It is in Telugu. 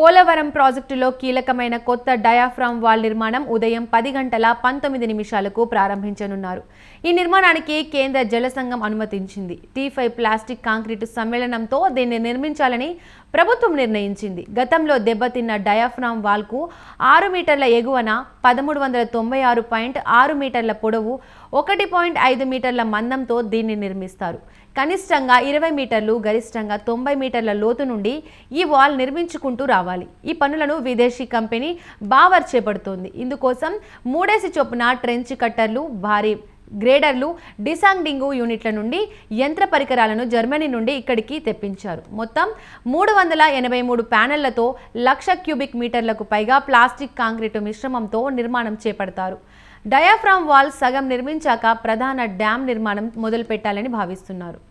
పోలవరం ప్రాజెక్టులో కీలకమైన కొత్త డయాఫ్రామ్ వాల్ నిర్మాణం ఉదయం పది గంటల పంతొమ్మిది నిమిషాలకు ప్రారంభించనున్నారు. ఈ నిర్మాణానికి కేంద్ర జల సంఘం అనుమతించింది. టీ ఫైవ్ ప్లాస్టిక్ కాంక్రీటు సమ్మేళనంతో దీన్ని నిర్మించాలని ప్రభుత్వం నిర్ణయించింది. గతంలో దెబ్బతిన్న డయాఫ్రామ్ వాల్కు ఆరు మీటర్ల ఎగువన పదమూడు వందల తొంభై ఆరు పాయింట్ ఆరు మీటర్ల పొడవు ఒకటి పాయింట్ ఐదు మీటర్ల మందంతో దీన్ని నిర్మిస్తారు. కనిష్టంగా ఇరవై మీటర్లు గరిష్టంగా తొంభై మీటర్ల లోతు నుండి ఈ వాల్ నిర్మించుకుంటూ రావాలి. ఈ పనులను విదేశీ కంపెనీ బావర్ చేపడుతోంది. ఇందుకోసం మూడేసి చొప్పున ట్రెంచ్ కట్టర్లు భారీ గ్రేడర్లు డిసాంగ్డింగు యూనిట్ల నుండి యంత్ర పరికరాలను జర్మనీ నుండి ఇక్కడికి తెప్పించారు. మొత్తం మూడు వందల ఎనభై మూడు ప్యానెళ్ళతో లక్ష క్యూబిక్ మీటర్లకు పైగా ప్లాస్టిక్ కాంక్రీటు మిశ్రమంతో నిర్మాణం చేపడతారు. డయాఫ్రామ్ వాల్ సగం నిర్మించాక ప్రధాన డ్యామ్ నిర్మాణం మొదలుపెట్టాలని భావిస్తున్నారు.